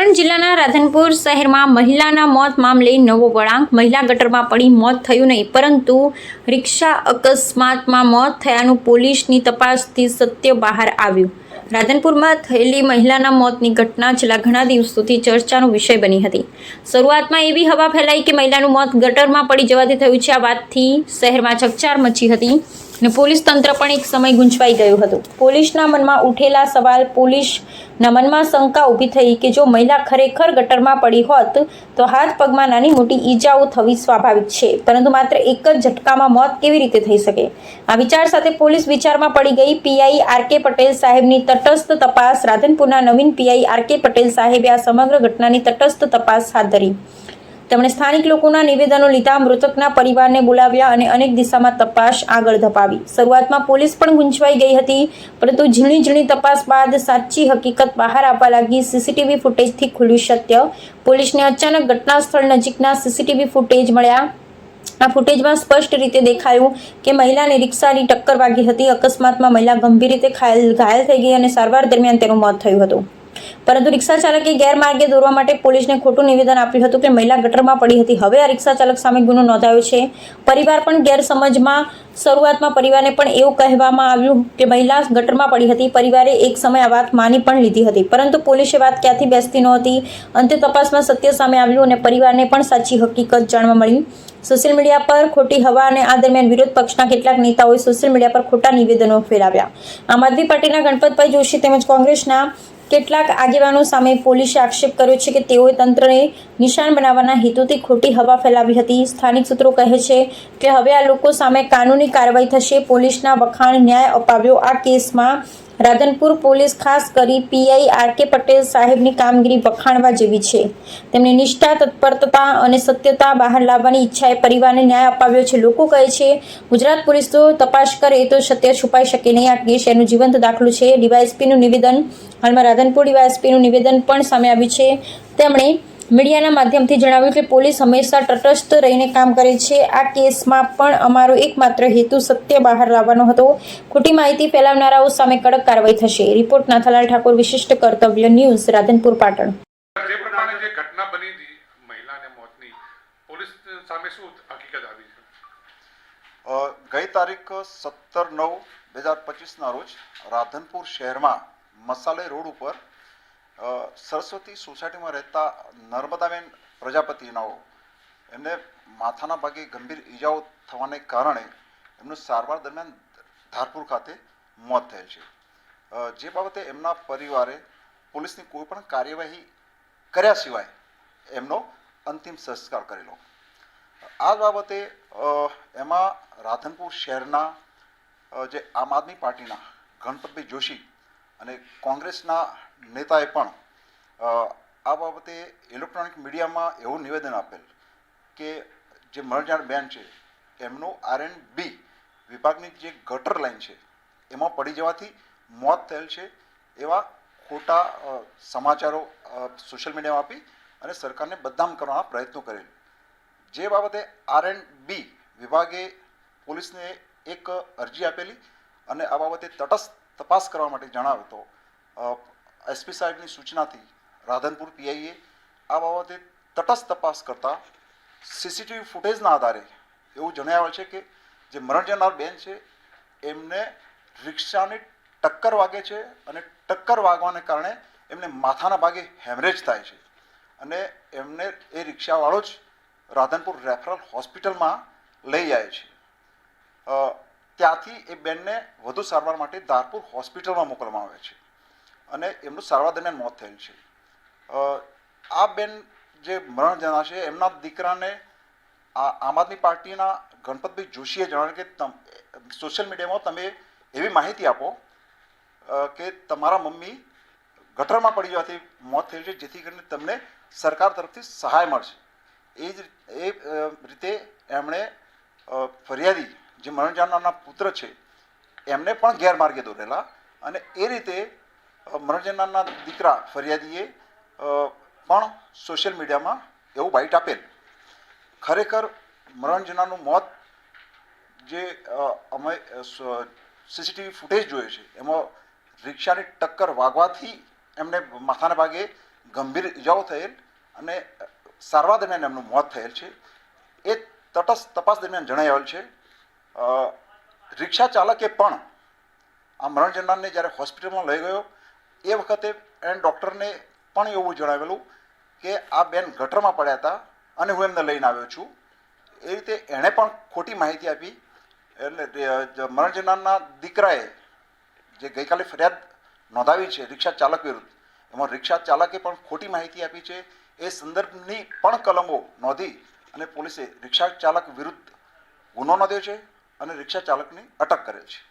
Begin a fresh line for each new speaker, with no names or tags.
પાટણ જિલ્લાના રાધનપુર શહેરમાં મહિલાના મોત મામલે નવો વળાંક. મહિલા ગટરમાં પડી મોત થયું નહીં, પરંતુ રિક્ષા અકસ્માતમાં મોત થયાનું પોલીસની તપાસથી સત્ય બહાર આવ્યું. રાધનપુરમાં થયેલી મહિલાના મોતની ઘટના છેલ્લા ઘણા દિવસોથી ચર્ચાનો વિષય બની હતી. શરૂઆતમાં એવી હવા ફેલાઈ કે મહિલાનું મોત ગટરમાં પડી જવાથી થયું છે આ વાતથી શહેરમાં ચકચાર મચી હતી. અને પોલીસ તંત્ર પણ એક સમય ગુંચવાઈ ગયું હતું. પોલીસના મનમાં ઉઠેલા સવાલ, પોલીસના મનમાં શંકા ઊભી થઈ કે જો મહિલા ખરેખર ગટરમાં પડી હોત, તો હાથ પગમાં નાની મોટી ઈજાઓ થવી સ્વાભાવિક છે. પરંતુ માત્ર એક જ ઝટકામાં મોત કેવી રીતે થઈ શકે? આ વિચાર સાથે પોલીસ વિચારમાં પડી ગઈ પીઆઈ આર કે પટેલ સાહેબની તટસ્થ તપાસ. રાધનપુરના નવીન પીઆઈ આર કે પટેલ સાહેબે આ સમગ્ર ઘટનાની તટસ્થ તપાસ હાથ ધરી. તેમણે સ્થાનિક લોકોના નિવેદનો લીધા, મૃતકના પરિવારને બોલાવ્યા અને અનેક દિશામાં તપાસ આગળ ધપાવી. શરૂઆતમાં પોલીસ પણ ગુંચવાઈ ગઈ હતી, પરંતુ ઝીણી ઝીણી તપાસ બાદ સાચી હકીકત બહાર આવવા લાગી. સીસીટીવી ફૂટેજથી ખુલ્યું સત્ય. પોલીસને અચાનક ઘટના સ્થળ નજીકના સીસીટીવી ફૂટેજ મળ્યા. આ ફૂટેજમાં સ્પષ્ટ રીતે દેખાયું કે મહિલાને રિક્ષાની ટક્કર વાગી હતી. અકસ્માતમાં મહિલા ગંભીર રીતે ઘાયલ થઈ ગઈ અને સારવાર દરમિયાન તેનું મોત થયું હતું. પરંતુ રિક્ષા ચાલકે ગેરમાર્ગે દોરવા માટે પોલીસને ખોટું નિવેદન આપ્યું હતું કે મહિલા ગટરમાં પડી હતી. હવે આ રિક્ષા ચાલક સામે ગુનો નોંધાયો છે. પરિવાર પણ ગેરસમજમાં, શરૂઆતમાં પરિવારને પણ એવું કહેવામાં આવ્યું કે મહિલા ગટરમાં પડી હતી. પરિવારે એક સમય આ વાત માની પણ લીધી હતી. પરંતુ પોલીસે વાત ક્યાંથી બેસતી નહોતી? અંતે તપાસમાં સત્ય સામે આવ્યું અને પરિવારને પણ સાચી હકીકત જાણવા મળી. સોશિયલ મીડિયા પર ખોટી હવા અને આ દરમિયાન વિરોધ પક્ષના કેટલાક નેતાઓએ સોશિયલ મીડિયા પર ખોટા નિવેદનો ફેલાવ્યા. આમ આદમી પાર્ટીના ગણપતભાઈ જોશી તેમજ કોંગ્રેસના કેટલાક આગેવાનો સામે પોલીસે આક્ષેપ કર્યો છે કે તેઓએ તંત્રને નિશાન બનાવવાના હેતુથી ખોટી હવા ફેલાવી હતી. સ્થાનિક સૂત્રો કહે છે કે હવે આ લોકો સામે કાનૂની કાર્યવાહી થશે. પોલીસના વખાણ ન્યાય અપાવ્યો. આ કેસમાં રાધનપુર પોલીસ ખાસ કરી પીઆઈ આર કે પટેલ સાહેબની કામગીરી વખાણવા જેવી છે. તેમની નિષ્ઠા, તત્પરતા અને સત્યતા બહાર લાવવાની ઈચ્છાએ પરિવારને ન્યાય અપાવ્યો છે. લોકો કહે છે, ગુજરાત પોલીસ તો તપાસ કરે તો સત્ય છુપાઈ શકે નહીં. આ કેસ એનું જીવંત દાખલું છે. ડીવાયએસપીનું નિવેદન, હાલમાં રાધનપુર ડીવાયએસપીનું નિવેદન પણ સામે આવ્યું છે. તેમણે મીડિયાના માધ્યમથી જણાવ્યું કે પોલીસ હંમેશા તટસ્થ રહીને કામ કરે છે. આ કેસમાં પણ અમારો એકમાત્ર હેતુ સત્ય બહાર લાવવાનો હતો. ખોટી માહિતી ફેલાવનારાઓ સામે કડક કાર્યવાહી થશે. રિપોર્ટ નાથાલાલ ઠાકોર વિશિષ્ટ કર્તવ્ય ન્યૂઝ રાધનપુર પાટણ.
જે પ્રમાણે જે ઘટના બની હતી મહિલાને મોતની પોલીસ સામે શું હકીકત આવી છે?
ગઈ તારીખ સત્તર નવ બે હજાર પચીસના રોજ રાધનપુર શહેરમાં મસાલે રોડ ઉપર સરસ્વતી સોસાયટીમાં રહેતા નર્મદાબેન પ્રજાપતિનાઓ, એમને માથાના ભાગે ગંભીર ઈજાઓ થવાને કારણે એમનું સારવાર દરમિયાન ધારપુર ખાતે મોત થયેલ છે. જે બાબતે એમના પરિવારે પોલીસની કોઈ પણ કાર્યવાહી કર્યા સિવાય એમનો અંતિમ સંસ્કાર કરેલો. આ બાબતે એમાં રાધનપુર શહેરના જે આમ આદમી પાર્ટીના ગણપતભાઈ જોશી અને કોંગ્રેસના નેતાએ પણ આ બાબતે ઇલેક્ટ્રોનિક મીડિયામાં એવું નિવેદન આપેલ કે જે મરજાણ બેન છે, એમનું આર એન્ડ બી વિભાગની જે ગટર લાઈન છે, એમાં પડી જવાથી મોત થયેલ છે એવા ખોટા સમાચારો સોશિયલ મીડિયામાં આપી અને સરકારને બદનામ કરવાના પ્રયત્નો કરેલ. જે બાબતે આર એન્ડ બી વિભાગે પોલીસને એક અરજી આપેલી અને આ બાબતે તટસ્થ તપાસ કરવા માટે જણાવ્યો તો એસપી સાહેબની સૂચનાથી રાધનપુર પીઆઈએ આ બાબતે તટસ્થ તપાસ કરતા સીસીટીવી ફૂટેજના આધારે એવું જણાવેલ છે કે જે મરણ જનાર બેન છે, એમને રિક્ષાની ટક્કર વાગે છે અને ટક્કર વાગવાને કારણે એમને માથાના ભાગે હેમરેજ થાય છે અને એમને એ રિક્ષાવાળો જ રાધનપુર રેફરલ હોસ્પિટલમાં લઈ જાય છે. ત્યાંથી એ બેનને વધુ સારવાર માટે ધારપુર હોસ્પિટલમાં મોકલવામાં આવે છે. અને એમનું સારવાર દરમિયાન મોત થયેલ છે. આ બેન જે મરણ જણા છે એમના દીકરાને આમ આદમી પાર્ટીના ગણપતભાઈ જોશીએ જણાવ્યું કે તમ, સોશિયલ મીડિયામાં તમે એવી માહિતી આપો કે તમારા મમ્મી ગટરમાં પડી જવાથી મોત થયેલ છે, જેથી કરીને તમને સરકાર તરફથી સહાય મળશે. એ જ એ રીતે એમણે ફરિયાદી જે મરણ જાનનારના પુત્ર છે, એમને પણ ગેરમાર્ગે દોરેલા અને એ રીતે જનારના દીકરા ફરિયાદીએ પણ સોશિયલ મીડિયામાં એવું બાઇટ આપેલ. ખરેખર મનોરંજનાનું મોત જે અમે સીસીટીવી ફૂટેજ જોયો છે, એમાં રિક્ષાની ટક્કર વાગવાથી એમને માથાના ભાગે ગંભીર ઇજાઓ થયેલ અને સારવાર દરમિયાન એમનું મોત થયેલ છે. એ તટસ્થ તપાસ દરમિયાન જણાઈ આવેલ છે રિક્ષા ચાલકે પણ આ મરણ જ્યારે હોસ્પિટલમાં લઈ ગયો એ વખતે એને ડૉક્ટરને પણ એવું જણાવેલું કે આ બેન ગટરમાં પડ્યા હતા અને હું એમને લઈને આવ્યો છું. એ રીતે એણે પણ ખોટી માહિતી આપી. એટલે જે- જે મરણ જનારના દીકરાએ જે ગઈકાલે ફરિયાદ નોંધાવી છે રિક્ષા ચાલક વિરુદ્ધ, એમાં રિક્ષા ચાલકે પણ ખોટી માહિતી આપી છે. એ સંદર્ભની પણ કલમો નોંધી અને પોલીસે રિક્ષા ચાલક વિરુદ્ધ ગુનો નોંધ્યો છે અને રિક્ષા ચાલકની અટક કરેલ
છે